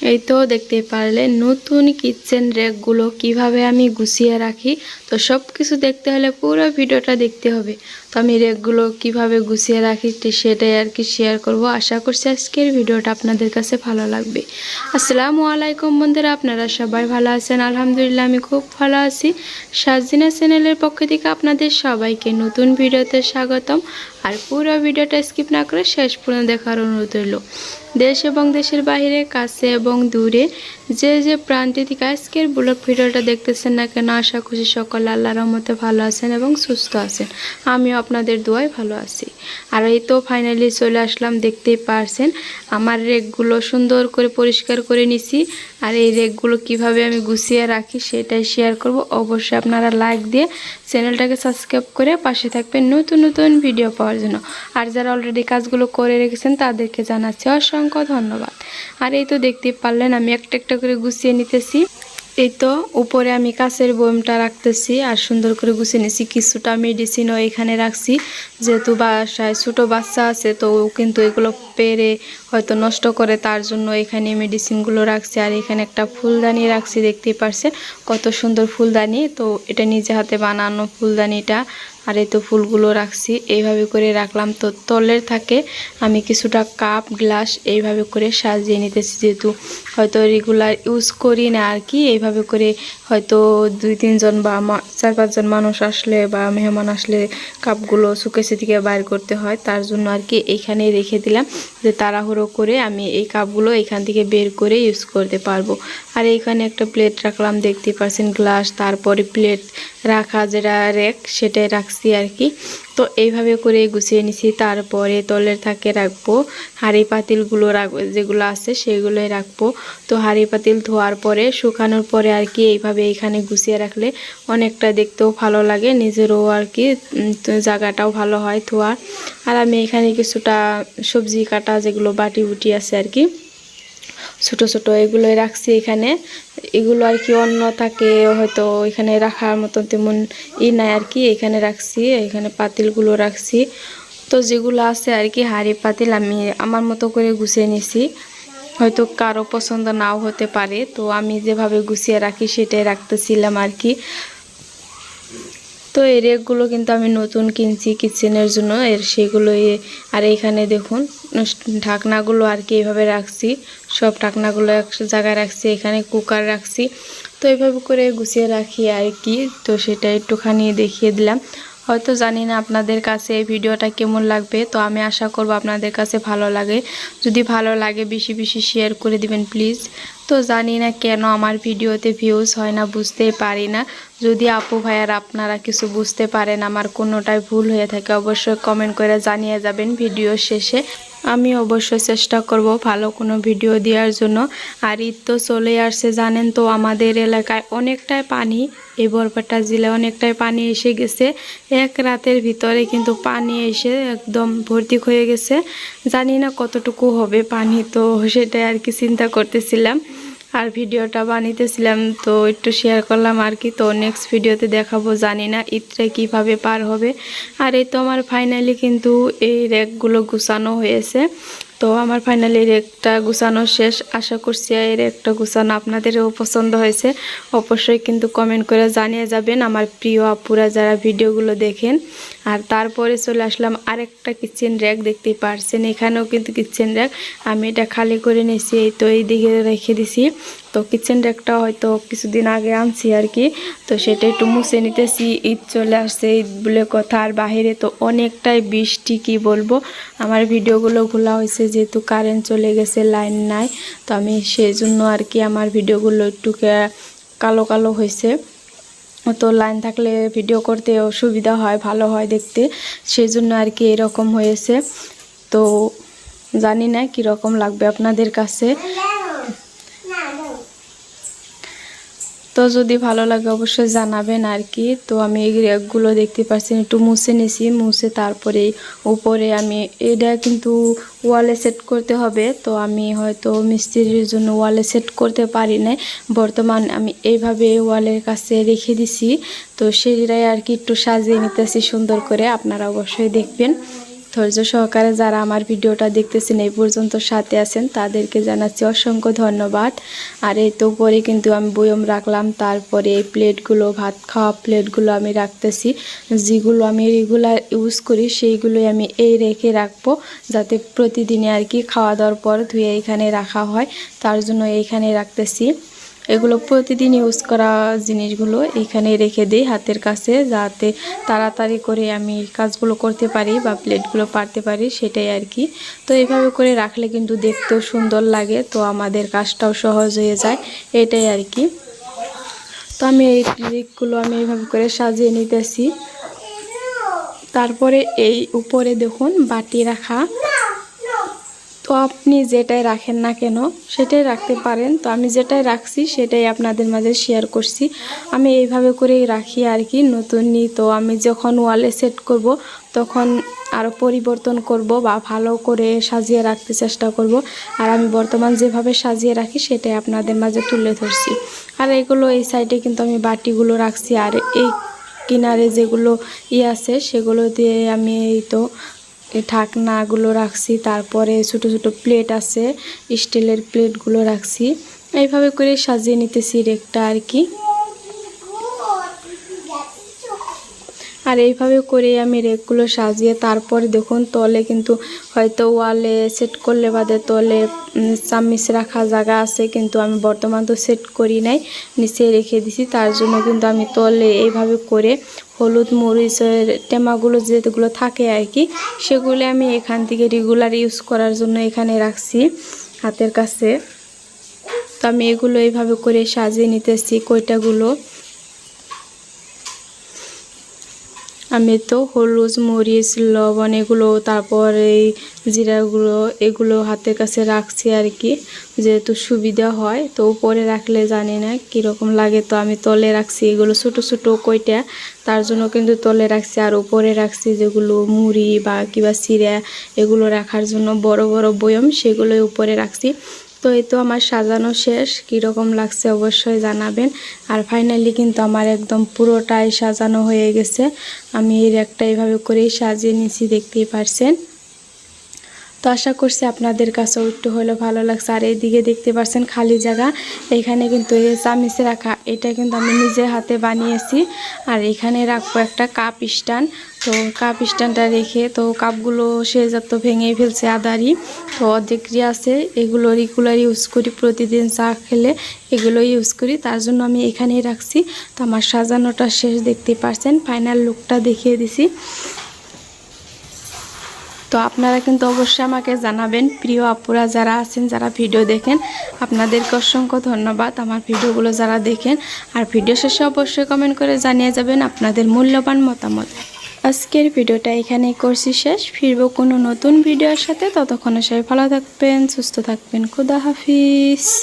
এই তো দেখতে পারলে নতুন কিচেন র্যাকগুলো কীভাবে আমি গুছিয়ে রাখি? তো সব কিছু দেখতে হলে পুরো ভিডিওটা দেখতে হবে। তো আমি র্যাকগুলো কীভাবে গুছিয়ে রাখি সেটাই আর কি শেয়ার করব। আশা করছি আজকের ভিডিওটা আপনাদের কাছে ভালো লাগবে। আসসালামু আলাইকুম বন্ধুরা, আপনারা সবাই ভালো আছেন? আলহামদুলিল্লাহ, আমি খুব ভালো আছি। সাজিনা চ্যানেলের পক্ষ থেকে আপনাদের সবাইকে নতুন ভিডিওতে স্বাগতম। আর পুরো ভিডিওটা স্কিপ না করে শেষ পর্যন্ত দেখার অনুরোধ রইল। দেশ এবং দেশের বাইরে, কাছে এবং দূরে যে যে প্রান্তে থেকে আজকের ব্লগ ভিডিওটা দেখতেছেন না কেন, আশা খুশি সকল আল্লাহর রহমতে ভালো আছেন এবং সুস্থ আছেন। আমিও আপনাদের দোয়ায় ভালো আছি। আর এই তো ফাইনালি চলে আসলাম, দেখতেই পারছেন আমার রেকগুলো সুন্দর করে পরিষ্কার করে নিছি। আর এই রেকগুলো কীভাবে আমি গুছিয়ে রাখি সেটাই শেয়ার করব। অবশ্যই আপনারা লাইক দিয়ে চ্যানেলটাকে সাবস্ক্রাইব করে পাশে থাকবেন। নতুন নতুন ভিডিও পাওয়ার জন্য। আর যারা অলরেডি কাজগুলো করে রেখেছেন, তাদেরকে জানাচ্ছি অসংখ্য ধন্যবাদ। আর এই তো দেখতে পারলেন, আমি একটা একটা করে গুছিয়ে নিতেছি। এই তো উপরে আমি কাছের বয়মটা রাখতেছি আর সুন্দর করে গুছিয়ে নিছি কিছুটা মেডিসিনও এখানে রাখছি। যেহেতু বাসায় ছোটো বাচ্চা আছে, তো কিন্তু এগুলো পেরে হয়তো নষ্ট করে, তার জন্য এখানে মেডিসিনগুলো রাখছি। আর এখানে একটা ফুলদানি রাখছি, দেখতেই পারছেন কত সুন্দর ফুলদানি। তো এটা নিজে হাতে বানানো ফুলদানিটা। আর এই তো ফুলগুলো রাখছি, এইভাবে করে রাখলাম। তো তলের থাকে, আমি কিছুটা কাপ, গ্লাস এইভাবে করে সাজিয়ে নিতেছি যেহেতু। হয়তো রেগুলার ইউজ করি না আর কি, এইভাবে করে হয়তো দুই তিনজন বা চার পাঁচজন মানুষ আসলে বা মেহমান আসলে কাপগুলো সুকেসে থেকে বাইর করতে হয়, তার জন্য আর কি এইখানে রেখে দিলাম। যে তাড়াহুড়ো করে আমি এই কাপগুলো এখান থেকে বের করে ইউজ করতে পারব। আর এইখানে একটা প্লেট রাখলাম দেখতে পাচ্ছেন গ্লাস তারপরে প্লেট রাখা যেটা রেক সেটাই রাখছি আর কি। তো এইভাবে করে গুছিয়ে নিছি, তারপরে তলের থাকে রাখব, হাঁড়ি পাতিলগুলো রাখব যেগুলো আছে সেগুলোই রাখব। তো হাঁড়ি পাতিল ধোয়ার পরে, শুকানোর পরে আর কি এইভাবে এইখানে গুছিয়ে রাখলে অনেকটা দেখতেও ভালো লাগে, নিজেরও আর কি জায়গাটাও ভালো হয় ধোয়ার। আর আমি এখানে কিছুটা সবজি কাটা যেগুলো বাটি বুটি আছে আর কি ছোট ছোট এগুলোই রাখছি এখানে। এগুলো আর কি অন্য থাকে, হয়তো এখানে রাখার মতন তেমন ই নাই আর কি। এখানে রাখছি, এখানে পাতিলগুলো রাখছি। তো যেগুলো আছে আর কি, হাঁড়ি পাতিল আমি আমার মতো করে গুছিয়ে নিছি। হয়তো কারও পছন্দ নাও হতে পারে, তো আমি যেভাবে গুছিয়ে রাখি সেটাই রাখতেছিলাম আর কি। তো এই রেকগুলো কিন্তু আমি নতুন কিনছি কিচেনের জন্য। এর সেগুলো আর এখানে দেখুন ঢাকনাগুলো আর কি এইভাবে রাখছি। সব ঢাকনাগুলো এক জায়গায় রাখছি, এখানে কুকার রাখছি। তো এইভাবে করে গুছিয়ে রাখি আর কি। তো সেটা একটুখানি দেখিয়ে দিলাম। হয়তো জানি না আপনাদের কাছে এই ভিডিওটা কেমন লাগবে, তো আমি আশা করব আপনাদের কাছে ভালো লাগে। যদি ভালো লাগে, বেশি বেশি শেয়ার করে দিবেন প্লিজ তো জানি না কেন আমার ভিডিওতে ভিউজ হয় না, বুঝতেই পারি না। যদি আপু ভাইয়ার আপনারা কিছু বুঝতে পারেন, আমার কোনোটাই ভুল হয়ে থাকে, অবশ্যই কমেন্ট করে জানিয়ে যাবেন ভিডিও শেষে। আমি অবশ্যই চেষ্টা করব ভালো কোনো ভিডিও দেওয়ার জন্য। আর ঈদ তো চলে আসছে, জানেন তো আমাদের এলাকায় অনেকটাই পানি, এই বরপেটা জেলায় অনেকটাই পানি এসে গেছে। এক রাতের ভিতরে কিন্তু পানি এসে একদম ভর্তি হয়ে গেছে। জানি না কতটুকু হবে পানি, তো সেটাই আর কি চিন্তা করতেছিলাম। আর ভিডিওটা বানিতেছিলাম, তো একটু শেয়ার করলাম আর কি। তো নেক্সট ভিডিওতে দেখাবো, জানি না ঈদটা কীভাবে পার হবে। আর এই তো আমার ফাইনালি কিন্তু এই র্যাকগুলো গুছানো হয়েছে। তো আমার ফাইনালি রেকটা গুছানো শেষ। আশা করছি এর একটা গুছানো আপনাদেরও পছন্দ হয়েছে। অবশ্যই কিন্তু কমেন্ট করে জানিয়ে যাবেন আমার প্রিয় আপুরা যারা ভিডিওগুলো দেখেন। আর তারপরে চলে আসলাম আরেকটা কিচেন র্যাক দেখতেই পারছেন। এখানেও কিন্তু কিচেন র্যাক আমি এটা খালি করে নিয়েছি, এই তো এই দিকে রেখে দিছি। তো কিচেন র্যাকটা হয়তো কিছুদিন আগে আনছি আর কি। তো সেটা একটু মুছে নিতেছি, ঈদ চলে আসছে, ঈদ বলে কথা। আর বাহিরে তো অনেকটাই বৃষ্টি, কি বলব? আমার ভিডিওগুলো খোলা হয়েছে, যেহেতু কারেন্ট চলে গেছে লাইন নাই। তো আমি সেই জন্য আর কি আমার ভিডিওগুলো একটু কালো কালো হয়েছে। তো লাইন থাকলে ভিডিও করতে সুবিধা হয়, ভালো হয় দেখতে। সেই জন্য আর কি এরকম হয়েছে। তো জানি না কীরকম লাগবে আপনাদের কাছে। তো যদি ভালো লাগে অবশ্যই জানাবেন আর কি তো আমি এই দেখতে পাচ্ছি একটু মুছে নিছি, মুছে তারপরে উপরে আমি, এটা কিন্তু ওয়ালে সেট করতে হবে। তো আমি হয়তো মিস্ত্রির জন্য ওয়ালে সেট করতে পারি না বর্তমান আমি এইভাবে ওয়ালের কাছে রেখে দিছি। তো সেটাই আর কি একটু সাজিয়ে নিতেছি সুন্দর করে, আপনারা অবশ্যই দেখবেন। ধৈর্য সহকারে যারা আমার ভিডিওটা দেখতেছেন এই পর্যন্ত সাথে আছেন, তাদেরকে জানাচ্ছি অসংখ্য ধন্যবাদ। আর এই তো পরে কিন্তু আমি বয়ম রাখলাম, তারপরে এই প্লেটগুলো, ভাত খাওয়া প্লেটগুলো আমি রাখতেছি। যেগুলো আমি রেগুলার ইউজ করি, সেইগুলোই আমি এই রেখে রাখব, যাতে প্রতিদিনে আর কি খাওয়া দাওয়ার পর ধুয়ে এখানে রাখা হয়। তার জন্য এইখানে রাখতেছি। এগুলো প্রতিদিন ইউজ করা জিনিসগুলো এখানে রেখে দিই হাতের কাছে যাতে তাড়াতাড়ি করে আমি কাজগুলো করতে পারি বা প্লেটগুলো পারতে পারি সেটাই আর কি। তো এইভাবে করে রাখলে কিন্তু দেখতেও সুন্দর লাগে, তো আমাদের কাজটাও সহজ হয়ে যায়, এটাই আর কি। তো আমি এই দিকগুলো আমি এইভাবে করে সাজিয়ে নিতেছি। তারপরে এই উপরে দেখুন বাটি রাখা। তো আপনি যেটাই রাখেন না কেন, সেটাই রাখতে পারেন। তো আমি যেটাই রাখছি, সেটাই আপনাদের মাঝে শেয়ার করছি। আমি এইভাবে করেই রাখি আর কি, নতুন নি তো আমি যখন ওয়ালে সেট করব, তখন আরও পরিবর্তন করব বা ভালো করে সাজিয়ে রাখতে চেষ্টা করব। আর আমি বর্তমান যেভাবে সাজিয়ে রাখি, সেটাই আপনাদের মাঝে তুলে ধরছি। আর এগুলো এই সাইডে কিন্তু আমি বাটিগুলো রাখছি। আর এই কিনারে যেগুলো ই আছে, সেগুলো দিয়ে আমি এই তো ঢাকনাগুলো রাখছি, তারপরে ছোট ছোট প্লেট আছে, স্টিলের প্লেটগুলো রাখছি। এইভাবে করে সাজিয়ে নিতেছি রেকটা আর কি। আর এইভাবে করে আমি রেকগুলো সাজিয়ে তারপরে দেখুন তলে কিন্তু হয়তো ওয়ালে সেট করলে বাদে তলে চামিচ রাখা জায়গা আছে কিন্তু আমি বর্তমান তো সেট করি নাই, নিচে রেখে দিছি। তার জন্য কিন্তু আমি তলে এইভাবে করে হলুদ মরিচের টেমাগুলো যেগুলো থাকে আর কি, সেগুলো আমি এখান থেকে রেগুলার ইউজ করার জন্য এখানে রাখছি হাতের কাছে। তো আমি এগুলো এইভাবে করে সাজিয়ে নিতেছি কয়টাগুলো। আমি তো হলুদ, মরিচ, লবণ এগুলো, তারপর এই জিরাগুলো এগুলো হাতের কাছে রাখছি আর কি। যেহেতু সুবিধা হয়, তো উপরে রাখলে জানি না কীরকম লাগে, তো আমি তলে রাখছি এগুলো ছোটো ছোটো কইটা তার জন্য কিন্তু তলে রাখছি আর উপরে রাখছি যেগুলো মুড়ি বা কিবা চিরা এগুলো রাখার জন্য বড় বড় বয়ম সেগুলো উপরে রাখছি। তো এই তো আমার সাজানো শেষ। কীরকম লাগছে অবশ্যই জানাবেন। আর ফাইনালি কিন্তু আমার একদম পুরোটাই সাজানো হয়ে গেছে। আমি এর একটা এইভাবে করেই সাজিয়ে নিয়েছি, দেখতেই পারছেন। তো আশা করছি আপনাদের কাছেও একটু হলেও ভালো লাগছে। আর এইদিকে দেখতে পাচ্ছেন খালি জায়গা। এখানে কিন্তু এই চামিচে রাখা, এটা কিন্তু আমি নিজে হাতে বানিয়েছি। আর এখানে রাখব একটা কাপ স্ট্যান্ড। তো কাপ স্ট্যান্ডটা রেখে তো কাপগুলো সে যত ভেঙে ফেলছে আদারি। তো অর্ধেকই আছে, এগুলো রেগুলার ইউজ করি, প্রতিদিন চা খেলে এগুলো ইউজ করি। তার জন্য আমি এখানেই রাখছি। তো আমার সাজানোটা শেষ, দেখতে পাচ্ছেন? ফাইনাল লুকটা দেখিয়ে দিছি। তো আপনারা কিন্তু অবশ্যই আমাকে জানাবেন। প্রিয় আপুরা যারা আছেন, যারা ভিডিও দেখেন, আপনাদেরকে অসংখ্য ধন্যবাদ আমার ভিডিওগুলো যারা দেখেন। আর ভিডিও শেষে অবশ্যই কমেন্ট করে জানিয়ে যাবেন আপনাদের মূল্যবান মতামত। আজকের ভিডিওটা এখানেই করছি শেষ। ফিরবো কোনো নতুন ভিডিওর সাথে। ততক্ষণে সবাই ভালো থাকবেন, সুস্থ থাকবেন। খুদা হাফিজ।